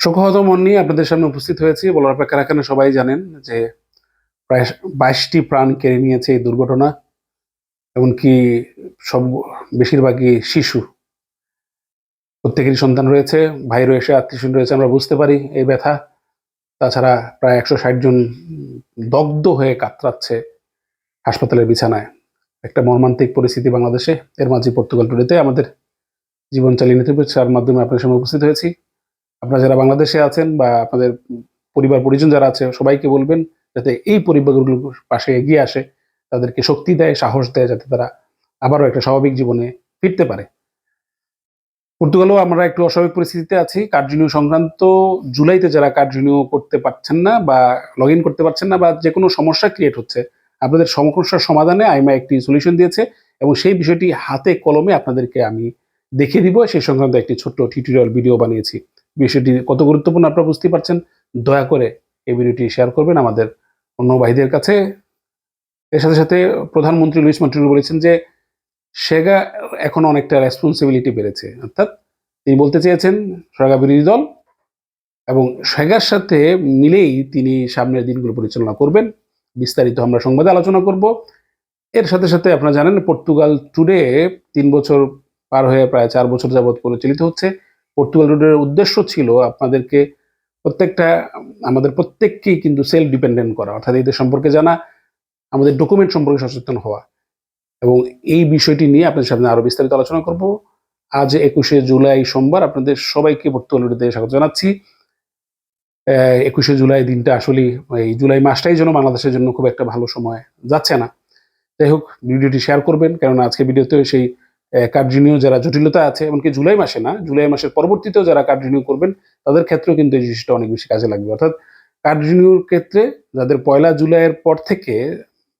শোকহত মন নিয়ে আপনাদের সামনে উপস্থিত হয়েছি। বলার অপেক্ষা রাখেন, সবাই জানেন যে প্রায় বাইশটি প্রাণ কেড়ে নিয়েছে এই দুর্ঘটনা, এমনকি সব বেশিরভাগই শিশু। প্রত্যেকেরই সন্তান রয়েছে ভাই রয়েছে আত্মীয় রয়েছে, আমরা বুঝতে পারি এই ব্যথা। তাছাড়া প্রায় একশো ষাট জন দগ্ধ হয়ে কাতরাচ্ছে হাসপাতালের বিছানায়। একটা মর্মান্তিক পরিস্থিতি বাংলাদেশে, এর মাঝে পর্তুগাল টুডেতে আমাদের জীবন চালিয়ে নিতে তার মাধ্যমে আপনাদের সামনে উপস্থিত হয়েছি। আপনারা যারা বাংলাদেশে আছেন বা আপনাদের পরিবার, পরিজন যারা আছে, সবাইকে বলবেন যাতে এই পরিবারগুলোর পাশে এগিয়ে আসে, তাদেরকে শক্তি দেয়, সাহস দেয়, যাতে তারা আবারও একটা স্বাভাবিক জীবনে ফিরতে পারে। পর্তুগালও আমরা একটু অস্বাভাবিক পরিস্থিতিতে আছি। কার্ড রিনিউ সংক্রান্ত জুলাইতে যারা কার্ড রিনিউ করতে পারছেন না বা লগ ইন করতে পারছেন না বা যে কোনো সমস্যা ক্রিয়েট হচ্ছে, আপনাদের সমস্যার সমাধানে আইমা একটি সলিউশন দিয়েছে এবং সেই বিষয়টি হাতে কলমে আপনাদেরকে আমি দেখিয়ে দিব। সেই সংক্রান্ত একটি ছোট্ট টিউটোরিয়াল ভিডিও বানিয়েছি। বিষয়টি কত গুরুত্বপূর্ণ আপনারা বুঝতে পারছেন, দয়া করে এই ভিডিওটি শেয়ার করবেন আমাদের অন্য ভাইদের কাছে। এর সাথে সাথে প্রধানমন্ত্রী লুইস মার্টিনো বলেছেন যে, সেগা এখন অনেকটা রেসপন্সিবিলিটি বেড়েছে। অর্থাৎ তিনি বলতে চেয়েছেন, সেগা বিরোধী দল এবং সেগার সাথে মিলেই তিনি সামনের দিনগুলো পরিচালনা করবেন। বিস্তারিত আমরা সংবাদে আলোচনা করব। এর সাথে সাথে আপনারা জানেন, পর্তুগাল টুডে তিন বছর পার হয়ে প্রায় চার বছর যাবৎ পরিচালিত হচ্ছে। পর্তুগাল টুডের উদ্দেশ্য ছিল আপনাদেরকে প্রত্যেকটা, আমাদের প্রত্যেককেই কিন্তু সেলফ ডিপেন্ডেন্ট করা। অর্থাৎ এদের সম্পর্কে জানা, আমাদের ডকুমেন্ট সম্পর্কে সচেতন হওয়া। এবং এই বিষয়টি নিয়ে আপনাদের সামনে আরও বিস্তারিত আলোচনা করব। আজ একুশে জুলাই সোমবার আপনাদের সবাইকে পর্তুগাল পর্তুগালুটিতে স্বাগত জানাচ্ছি। একুশে জুলাই দিনটা আসলে এই জুলাই মাসটাই যেন বাংলাদেশের জন্য খুব একটা ভালো সময় যাচ্ছে না। যাই হোক, ভিডিওটি শেয়ার করবেন, কেননা আজকে ভিডিওতে সেই কার্ড রিনিউ যারা জটিলতা আছে, এমনকি জুলাই মাসে না, জুলাই মাসের পরবর্তীতেও যারা কার্ড রিনিউ করবেন, তাদের ক্ষেত্রেও কিন্তু এই জিনিসটা অনেক বেশি কাজে লাগবে। অর্থাৎ কার্ড রিনিউর ক্ষেত্রে যাদের পয়লা জুলাইয়ের পর থেকে,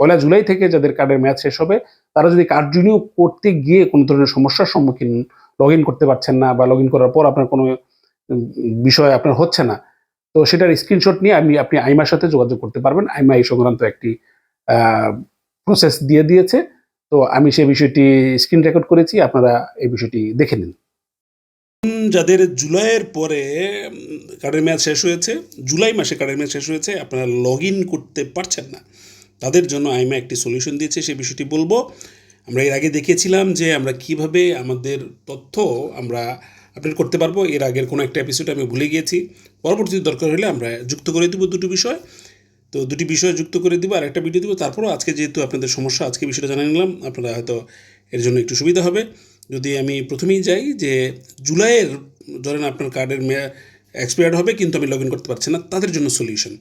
পয়লা জুলাই থেকে যাদের কার্ডের ম্যাচ শেষ হবে, তারা যদি কার্ড রিনিউ করতে গিয়ে কোনো ধরনের সমস্যার সম্মুখীন লগ করতে পারছেন না বা লগ করার পর আপনার কোনো বিষয় আপনার হচ্ছে না, তো সেটার স্ক্রিনশট নিয়ে আমি আপনি আইমার সাথে যোগাযোগ করতে পারবেন। আইমা এই সংক্রান্ত একটি প্রসেস দিয়ে দিয়েছে। তো আমি সেই বিষয়টি স্ক্রিন রেকর্ড করেছি, আপনারা এই বিষয়টি দেখে নিন। যাদের জুলাইয়ের পরে কার্ডের মেয়াদ শেষ হয়েছে, জুলাই মাসে কার্ডের মেয়াদ শেষ হয়েছে, আপনারা লগ ইন করতে পারছেন না। তাদের জন্য আইমা একটি সলিউশন দিয়েছে সেই বিষয়টি বলব। আমরা এর আগে দেখিয়েছিলাম যে আমরা কীভাবে আমাদের তথ্য আমরা আপডেট করতে পারব। এর আগের কোনো একটা এপিসোড আমি ভুলে গিয়েছি। পরবর্তীতে দরকার হলে আমরা যুক্ত করে দেবো দুটো বিষয়। তো দুটি বিষয় যুক্ত করে দিব, আর একটা ভিডিও দিব। তারপরও আজকে যেহেতু আপনাদের সমস্যা, আজকে বিষয়টা জানিয়ে নিলাম। আপনারা হয়তো এর জন্য একটু সুবিধা হবে। যদি আমি প্রথমেই যাই যে জুলাইয়ের, ধরেন আপনার কার্ডের মেয়া এক্সপায়ার্ড হবে, কিন্তু আমি লগ ইন করতে পারছি না, তাদের জন্য সলিউশন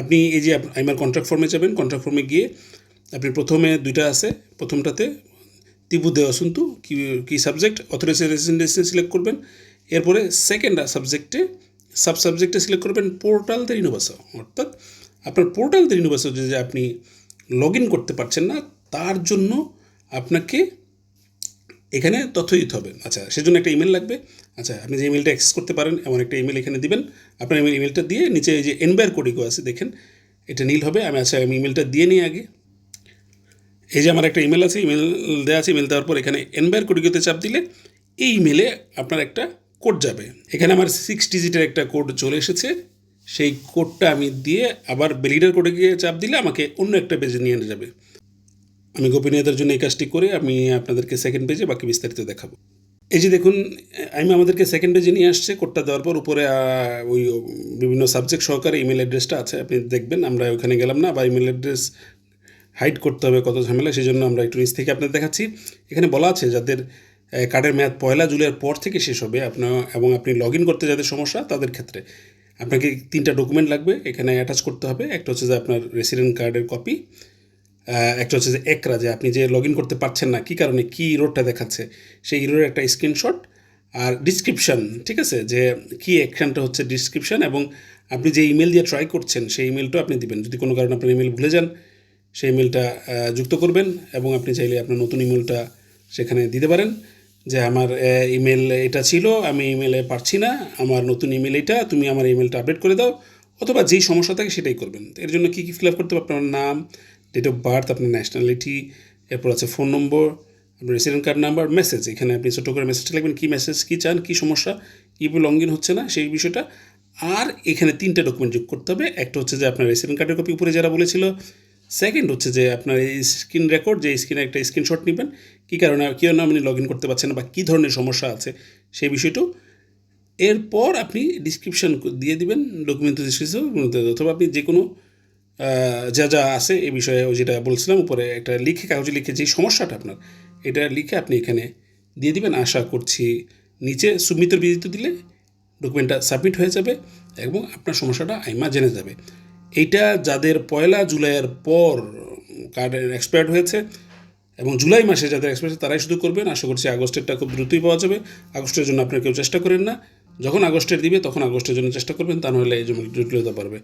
আপনি এই যে আমার কন্ট্রাক্ট ফর্মে যাবেন কন্ট্রাক্ট ফর্মে গিয়ে আপনি প্রথমে দুইটা আছে, প্রথমটাতে তিবু দেওয়া শুনতু কি, কী সাবজেক্ট অথরাইজেশন রেসিডেন্সি সিলেক্ট করবেন। এরপরে সেকেন্ড সাবজেক্টে সাব সাবজেক্টে সিলেক্ট করবেন পোর্টাল তে রিনোভাসা অর্থাৎ আপনার পোর্টাল তে রিনোভাসা যে আপনি লগ ইন করতে পারছেন না, তার জন্য আপনাকে এখানে তথ্য দিতে হবে। আচ্ছা সেজন্য একটা ইমেল লাগবে। আচ্ছা আপনি যে ইমেলটা অ্যাক্সেস করতে পারেন, এমন একটা ইমেল এখানে দিবেন। আপনার ইমেল ইমেলটা দিয়ে নিচে যে এনবায়ার কোডিগো আছে, দেখেন, এটা নীল হবে। আমি আচ্ছা আমি ইমেলটা দিয়ে নিই আগে। এই যে আমার একটা ইমেল আছে ইমেল দেওয়া আছে ইমেল দেওয়ার পর এখানে এনবায়ার কোডিগোতে চাপ দিলে এই ইমেলে আপনার একটা কোড যাবে। এখানে আমার সিক্স ডিজিটের একটা কোড চলে এসেছে। সেই কোডটা আমি দিয়ে আবার বেলিডার কোডে গিয়ে চাপ দিলে আমাকে অন্য একটা পেজে নিয়ে যাবে। আমি গোপনীয়তার জন্য এই কাজটি করে আমি আপনাদেরকে সেকেন্ড পেজে বাকি বিস্তারিত দেখাবো। এই যে দেখুন, আমি আমাদেরকে সেকেন্ড পেজে নিয়ে আসছে কোডটা দেওয়ার পর উপরে ওই বিভিন্ন সাবজেক্ট সহকারে ইমেল অ্যাড্রেসটা আছে, আপনি দেখবেন, আমরা ওখানে গেলাম না, বা ইমেল অ্যাড্রেস হাইড করতে হবে কত ঝামেলা সেই জন্য আমরা একটু নিচ থেকে আপনাদের দেখাচ্ছি। এখানে বলা আছে, যাদের কার্ডের মেয়াদ পয়লা জুলাইয়ের পর থেকে শেষ হবে, আপনার, এবং আপনি লগ ইন করতে যাদের সমস্যা, তাদের ক্ষেত্রে। আপনাকে তিনটা ডকুমেন্ট লাগবে, এখানে অ্যাটাচ করতে হবে। একটা হচ্ছে যে আপনার রেসিডেন্ট কার্ডের কপি একটা হচ্ছে যে একরা, যে আপনি যে লগ ইন করতে পারছেন না, কী কারণে কী ইরোডটা দেখাচ্ছে, সেই ইরোডের একটা স্ক্রিনশট আর ডিসক্রিপশান ঠিক আছে? যে কী অ্যাকশানটা হচ্ছে ডিসক্রিপশান এবং আপনি যে ইমেল দিয়ে ট্রাই করছেন, সেই ইমেলটাও আপনি দিবেন। যদি কোনো কারণে আপনার ইমেল ভুলে যান, সেই ইমেলটা যুক্ত করবেন এবং আপনি চাইলে আপনার নতুন ইমেলটা সেখানে দিতে পারেন। যে আমার ইমেল এটা ছিল, আমি ইমেলে পারছি না, আমার নতুন ইমেল এটা, তুমি আমার ইমেলটা আপডেট করে দাও, অথবা যেই সমস্যা থাকে সেটাই করবেন। এর জন্য কী কী ফিল আপ করতে হবে? আপনার নাম ডেট অফ বার্থ আপনার ন্যাশনালিটি এরপর আছে ফোন নম্বর আপনার রেসিডেন্ট কার্ড নাম্বার মেসেজ এখানে আপনি ছোটো করে মেসেজটা লিখবেন, কী মেসেজ কী চান, কী সমস্যা, কী লং ইন হচ্ছে না, সেই বিষয়টা। আর এখানে তিনটা ডকুমেন্ট যোগ করতে হবে। একটা হচ্ছে যে আপনার রেসিডেন্ট কার্ডের কপি উপরে যারা বলেছিল সেকেন্ড হচ্ছে যে আপনার এই স্ক্রিন রেকর্ড যে স্ক্রিনে একটা স্ক্রিনশট নেবেন, কী কারণে কী কারণে আপনি লগ ইন করতে পারছেন না বা কী ধরনের সমস্যা আছে, সেই বিষয়টাও এরপর আপনি ডিসক্রিপশন দিয়ে দিবেন ডকুমেন্ট ডিসক্রিপশন অথবা আপনি যে কোনো যা যা আছে এ বিষয়ে যেটা বলছিলাম, উপরে একটা লিখে, কাগজে লিখে যে সমস্যাটা আপনার, এটা লিখে আপনি এখানে দিয়ে দিবেন। আশা করছি নিচে সুমিতর বিদিত দিলে ডকুমেন্টটা সাবমিট হয়ে যাবে এবং আপনার সমস্যাটা আইমা জেনে যাবে। এইটা যাদের পয়লা জুলাইয়ের পর কার্ডের এক্সপায়ার্ড হয়েছে এবং জুলাই মাসে যাদের এক্সপায়ার তারাই শুধু করবেন। আশা করছি আগস্টেরটা খুব দ্রুতই পাওয়া যাবে। আগস্টের জন্য আপনারা কেউ চেষ্টা করেন না। যখন আগস্টের দিবে, তখন আগস্টের জন্য চেষ্টা করবেন, তা নাহলে এই জন্য জটিলতা পারবে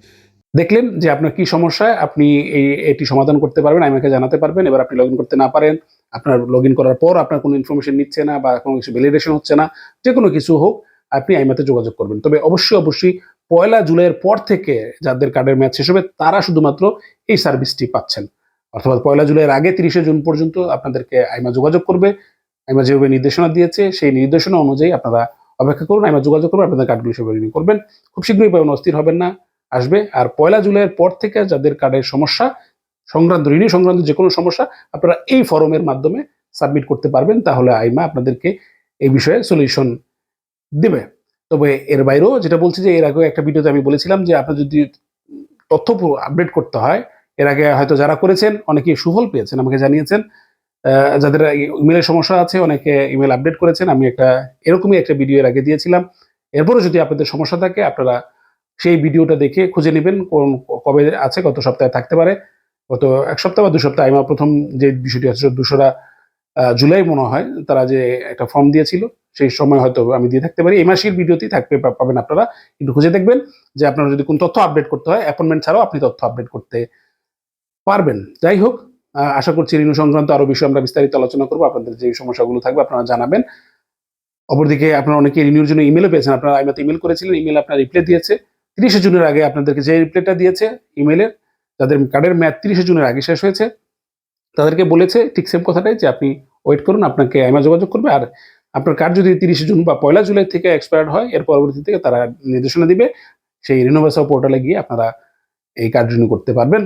দেখলেন যে আপনার কি সমস্যা, আপনি এই, এটি সমাধান করতে পারবেন, আমাকে জানাতে পারবেন। এবার আপনি লগ করতে না পারেন, আপনার লগ করার পর আপনার কোনো ইনফরমেশন নিচ্ছে না বা কোনো কিছু ভ্যালিডেশন হচ্ছে না যে কোনো কিছু হোক, আপনি আইমাতে যোগাযোগ করবেন। তবে অবশ্যই অবশ্যই পয়লা জুলাইয়ের পর থেকে যাদের কার্ডের ম্যাচ শেষ হবে, তারা শুধুমাত্র এই সার্ভিসটি পাচ্ছেন। অর্থাৎ পয়লা জুলাইয়ের আগে তিরিশে জুন পর্যন্ত আপনাদেরকে আইমা যোগাযোগ করবে। আইমা যেভাবে নির্দেশনা দিয়েছে, সেই নির্দেশনা অনুযায়ী আপনারা অপেক্ষা করুন, আইমা যোগাযোগ করবেন আপনাদের কার্ডগুলো সেভাবে রিনিউ করবেন। খুব শীঘ্রই পাবেন, অস্থির হবেন না, আসবে। আর পয়লা জুলাইয়ের পর থেকে যাদের কার্ডের সমস্যা, সংক্রান্ত, ঋণী সংক্রান্ত যে কোনো সমস্যা, আপনারা এই ফরমের মাধ্যমে সাবমিট করতে পারবেন। তাহলে আইমা আপনাদেরকে এই বিষয়ে সলিউশন দেবে। তবে এর বাইরেও যেটা বলছি যে এর আগে একটা ভিডিওতে আমি বলেছিলাম যে আপনার যদি তথ্য আপডেট করতে হয়, এর আগে হয়তো যারা করেছেন অনেকেই সুফল পেয়েছেন, আমাকে জানিয়েছেন। যাদের ইমেলের সমস্যা আছে, অনেকে ইমেল আপডেট করেছেন, আমি একটা, এরকমই একটা ভিডিও এর আগে দিয়েছিলাম। এরপরও যদি আপনাদের সমস্যা থাকে, আপনারা সেই ভিডিওটা দেখে খুঁজে নেবেন, কোন, কবে আছে কত সপ্তাহে থাকতে পারে। গত এক সপ্তাহ বা দু সপ্তাহ আমার প্রথম যে বিষয়টি আছে দুশোরা জুলাই মনে হয়, তারা যে একটা ফর্ম দিয়েছিল। সেই সময় হয়তো আমি দিয়ে থাকতে পারি। এই মাসের ভিডিওতেই থাকবে পাবেন আপনারা। একটু খুঁজে দেখবেন যে আপনারা যদি কোন তথ্য আপডেট করতে হয় অ্যাপয়েন্টমেন্ট ছাড়াও আপনি তথ্য আপডেট করতে পারবেন। যাই হোক আশা করছি ঋণ সংক্রান্ত আরও বিষয়ে আমরা বিস্তারিত আলোচনা করব। আপনাদের যে সমস্যাগুলো থাকবে আপনারা জানাবেন। অপরদিকে আপনারা অনেকে রিনিউর জন্য ইমেলও পেয়েছেন। আপনারা আইমাতে ইমেল করেছিলেন ইমেল আপনার রিপ্লাই দিয়েছে। তিরিশে জুনের আগে আপনাদেরকে যে রিপ্লাইটা দিয়েছে ইমেলের যাদের কার্ডের মেয়াদ তিরিশে জুনের আগে শেষ হয়েছে, তাদেরকে বলেছে ঠিক সেম কথাটাই যে আপনি ওয়েট করুন, আপনাকে আইমা যোগাযোগ করবে। আর আপনার কার্ড যদি তিরিশে জুন বা পয়লা জুলাই থেকে এক্সপায়ার্ড হয়, এর পরবর্তী থেকে তারা নির্দেশনা দিবে, সেই রিনোভেসা পোর্টালে গিয়ে আপনারা এই কার্ড রিনিউ করতে পারবেন।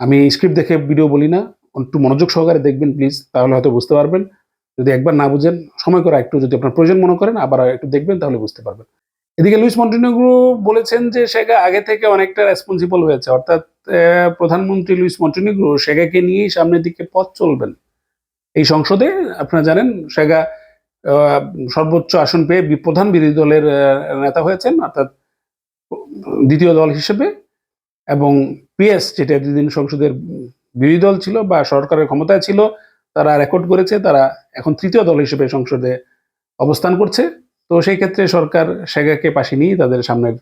আমি স্ক্রিপ্ট দেখে ভিডিও বলি না, একটু মনোযোগ সহকারে দেখবেন প্লিজ তাহলে হয়তো বুঝতে পারবেন। যদি একবার না বুঝেন, সময় করে একটু যদি আপনার প্রয়োজন মনে করেন, আবার একটু দেখবেন, তাহলে বুঝতে পারবেন। এদিকে লুইস মন্টিনেগ্রো বলেছেন যে সেগা আগে থেকে অনেকটা রেসপন্সিবল হয়েছে, অর্থাৎ প্রধানমন্ত্রী লুইস মন্টিনেগ্রো সেগাকে নিয়েই সামনের দিকে পথ চলবেন। এই সংসদে, আপনারা জানেন, সেগা সর্বোচ্চ আসন পেয়ে প্রধান বিরোধী দলের নেতা হয়েছেন, অর্থাৎ দ্বিতীয় দল হিসেবে। এবং পিএস, যেটা এতদিন সংসদের বিরোধী দল ছিল বা সরকারের ক্ষমতায় ছিল, তারা রেকর্ড করেছে, তারা এখন তৃতীয় দল হিসেবে সংসদে অবস্থান করছে। তো সেই ক্ষেত্রে সরকার সেগাকে পাশে নিয়ে তাদের সামনের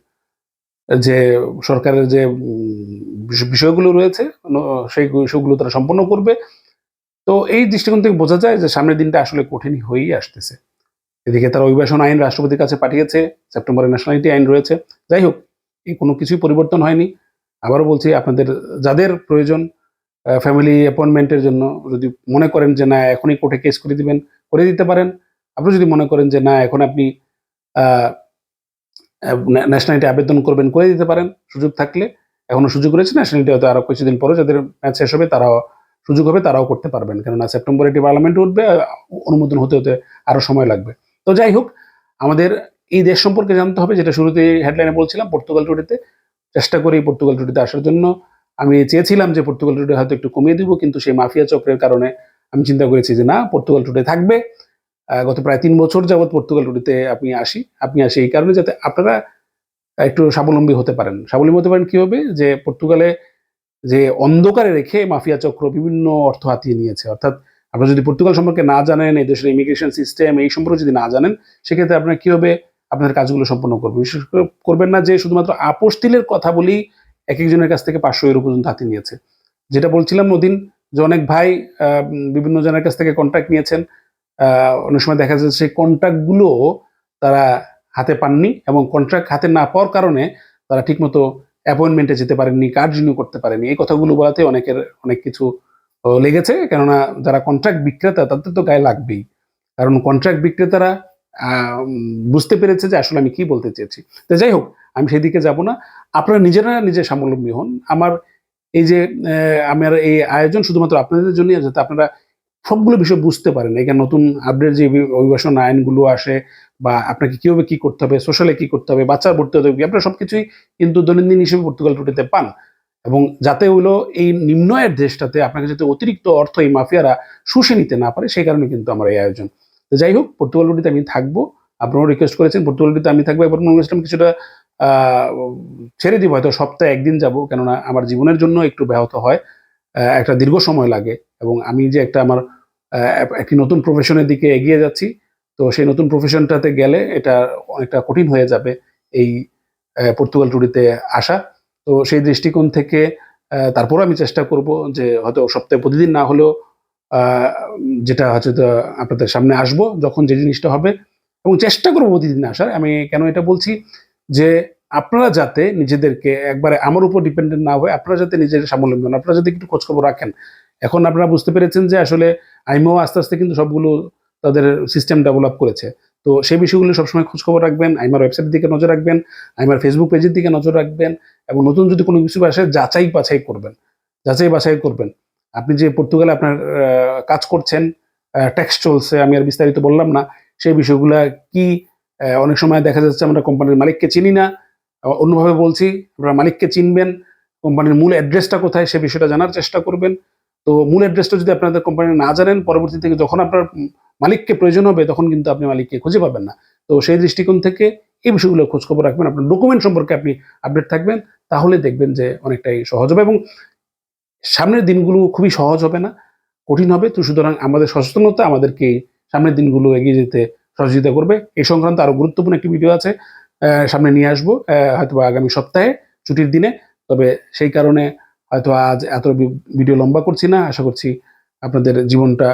যে সরকারের যে বিষয়গুলো রয়েছে সেই বিষয়গুলো তারা সম্পন্ন করবে। তো এই দৃষ্টিকোণ থেকে বোঝা যায় যে সামনের দিনটা আসলে কঠিন হয়েই আসতেছে। এদিকে তারা অভিবাসন আইন রাষ্ট্রপতির কাছে পাঠিয়েছে, সেপ্টেম্বরে ন্যাশনালিটি আইন রয়েছে। যাই হোক, এই কোনো কিছুই পরিবর্তন হয়নি। আবারও বলছি, আপনাদের যাদের প্রয়োজন ফ্যামিলি অ্যাপয়েন্টমেন্টের জন্য যদি মনে করেন যে না, এখনই কোর্টে কেস করে দিবেন, করে দিতে পারেন। আপনি যদি মনে করেন যে না, এখন আপনি ন্যাশনালিটি আবেদন করবেন, করে দিতে পারেন। সুযোগ থাকলে এখনও সুযোগ রয়েছে ন্যাশনালিটি হয়তো আরও কিছুদিন পরে যাদের ম্যাচ শেষ হবে, তারাও সুযোগ হবে, তারাও করতে পারবেন। কেননা সেপ্টেম্বরে এটি পার্লামেন্টে উঠবে অনুমোদন হতে হতে আরও সময় লাগবে। তো যাই হোক, আমাদের এই দেশ সম্পর্কে জানতে হবে, যেটা শুরুতে হেডলাইনে বলছিলাম পর্তুগাল টুডেতে চেষ্টা করি পর্তুগাল টুডেতে আসার জন্য। আমি চেয়েছিলাম যে পর্তুগাল টুডে হয়তো একটু কমিয়ে দিব, কিন্তু সেই মাফিয়া চক্রের কারণে আমি চিন্তা করেছি যে না পর্তুগাল টুডে থাকবে। গত প্রায় তিন বছর যাবৎ পর্তুগাল টুডেতে আপনি আসি আপনি আসি এই কারণে যাতে আপনারা একটু স্বাবলম্বী হতে পারেন। স্বাবলম্বী হতে পারেন কী হবে যে পর্তুগালে যে অন্ধকারে রেখে মাফিয়া চক্র বিভিন্ন অর্থ হাতিয়ে নিয়েছে। অর্থাৎ আপনারা যদি পর্তুগাল সম্পর্কে না জানেন এই দেশের ইমিগ্রেশন সিস্টেম এই সম্পর্কে যদি না জানেন, সেক্ষেত্রে আপনার কি হবে আপনার কাজগুলো সম্পন্ন করবে বিশেষ করে করবেন না যে শুধুমাত্র আপোস্তিলের কথা বলি এক একজনের কাছ থেকে পাঁচশো ইউরো পর্যন্ত হাতিয়ে নিয়েছে। যেটা বলছিলাম ওদিন যে অনেক ভাই বিভিন্ন জনের কাছ থেকে কন্ট্যাক্ট নিয়েছেন। অনেক সময় দেখা যাচ্ছে সেই কন্ট্রাক্টগুলো তারা হাতে পাননি এবং কন্ট্রাক্ট হাতে না পাওয়ার কারণে তারা ঠিকমতো অ্যাপয়েন্টমেন্টে যেতে পারেননি রিনিউ করতে পারেনি এই কথাগুলো বলাতে অনেকের অনেক কিছু লেগেছে। কেননা যারা কন্ট্রাক্ট বিক্রেতা, তাদের তো গায়ে লাগবেই। কারণ কন্ট্রাক্ট বিক্রেতারা বুঝতে পেরেছে যে আসলে আমি কি বলতে চেয়েছি। তো যাই হোক, আমি সেদিকে যাব না। আপনারা নিজেরা নিজে স্বাবলম্বী হন। আমার এই যে আমার এই আয়োজন শুধুমাত্র আপনাদের জন্যই, যাতে আপনারা সবগুলো বিষয় বুঝতে পারেন এখানে নতুন আপডেট যে অভিবাসন আইনগুলো আসে বা আপনাকে কীভাবে কি করতে হবে সোশ্যালে কি করতে হবে, বাচ্চার ভর্তি হতে হবে, আপনারা সবকিছুই কিন্তু দৈনন্দিন হিসেবে পর্তুগাল টুটিতে পান। এবং যাতে হইল এই নিম্ন আয়ের দেশটাতে আপনাকে যাতে অতিরিক্ত অর্থ এই মাফিয়ারা শুষে নিতে না পারে, সেই কারণে কিন্তু আমার এই আয়োজন। তো যাই হোক, পর্তুগাল টুটিতে আমি থাকব। আপনারাও রিকোয়েস্ট করেছেন, পর্তুগাল টুটিতে আমি থাকব। এবার করছিলাম কিছুটা ছেড়ে দিব, হয়তো সপ্তাহে একদিন যাব। কেননা আমার জীবনের জন্য একটু ব্যাহত হয়। একটা দীর্ঘ সময় লাগে। এবং আমি যে একটা আমার একটি নতুন প্রফেশনের দিকে এগিয়ে যাচ্ছি। তো সেই নতুন প্রফেশনটাতে গেলে এটা অনেকটা কঠিন হয়ে যাবে এই পর্তুগাল টুরিতে আসা। তো সেই দৃষ্টিকোণ থেকে আহ, তারপরও আমি চেষ্টা করব যে হয়তো সপ্তাহে প্রতিদিন না হলেও যেটা হচ্ছে আপনাদের সামনে আসব যখন যে জিনিসটা হবে। এবং চেষ্টা করব প্রতিদিন আসার। আমি কেন এটা বলছি? যে আপনারা যাতে নিজেদেরকে একবারে আমার উপর ডিপেন্ডেন্ট না হয়ে আপনারা যাতে নিজের স্বাবলম্বী হন আপনারা যাতে একটু খোঁজখবর রাখেন। এখন আপনারা বুঝতে পেরেছেন যে আসলে আইমো আস্তে আস্তে কিন্তু সবগুলো তাদের সিস্টেম ডেভেলপ করেছে। তো সেই বিষয়গুলো সবসময় খোঁজখবর রাখবেন আইমার ওয়েবসাইটের দিকে নজর রাখবেন আইমার ফেসবুক পেজের দিকে নজর রাখবেন এবং নতুন যদি কোনো কিছু আসে, যাচাই বাছাই করবেন। যাচাই বাছাই করবেন। আপনি যে পর্তুগালে আপনার কাজ করছেন ট্যাক্স চলছে, আমি আর বিস্তারিত বললাম না, সেই বিষয়গুলা কি অনেক সময় দেখা যাচ্ছে আমরা কোম্পানির মালিককে চিনি না অন্যভাবে বলছি, আপনারা মালিককে চিনবেন, কোম্পানির মূল অ্যাড্রেসটা কোথায়, সে বিষয়টা জানার চেষ্টা করবেন। তো মূল অ্যাড্রেসটা যদি আপনাদের কোম্পানি না জানেন, পরবর্তী থেকে যখন আপনার মালিককে প্রয়োজন হবে, তখন কিন্তু আপনি মালিককে খুঁজে পাবেন না। তো সেই দৃষ্টিকোণ থেকে এই বিষয়গুলো খোঁজখবর রাখবেন, আপনার ডকুমেন্ট সম্পর্কে আপনি আপডেট থাকবেন, তাহলে দেখবেন যে অনেকটাই সহজ হবে এবং সামনের দিনগুলো খুবই সহজ হবে না, কঠিন হবে। তো সুতরাং আমাদের সচেতনতা আমাদেরকে সামনের দিনগুলো এগিয়ে যেতে সহযোগিতা করবে। এই সংক্রান্ত আরও গুরুত্বপূর্ণ একটি ভিডিও আছে সামনে নিয়ে আসব হয়তো আগামী সপ্তাহে, ছুটির দিনে। তবে সেই কারণে হয়তো আজ এত ভিডিও লম্বা করছি না, আশা করছি আপনাদের জীবনটা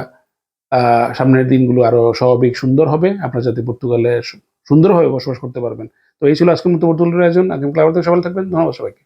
সামনের দিনগুলো আরও স্বাভাবিক সুন্দর হবে। আপনারা যাতে পর্তুগালে সুন্দরভাবে বসবাস করতে পারবেন। তো এই ছিল আজকের মতো পর্তুগালের আয়োজন। আগামী ক্লাবের সবাই থাকবেন। ধন্যবাদ সবাইকে।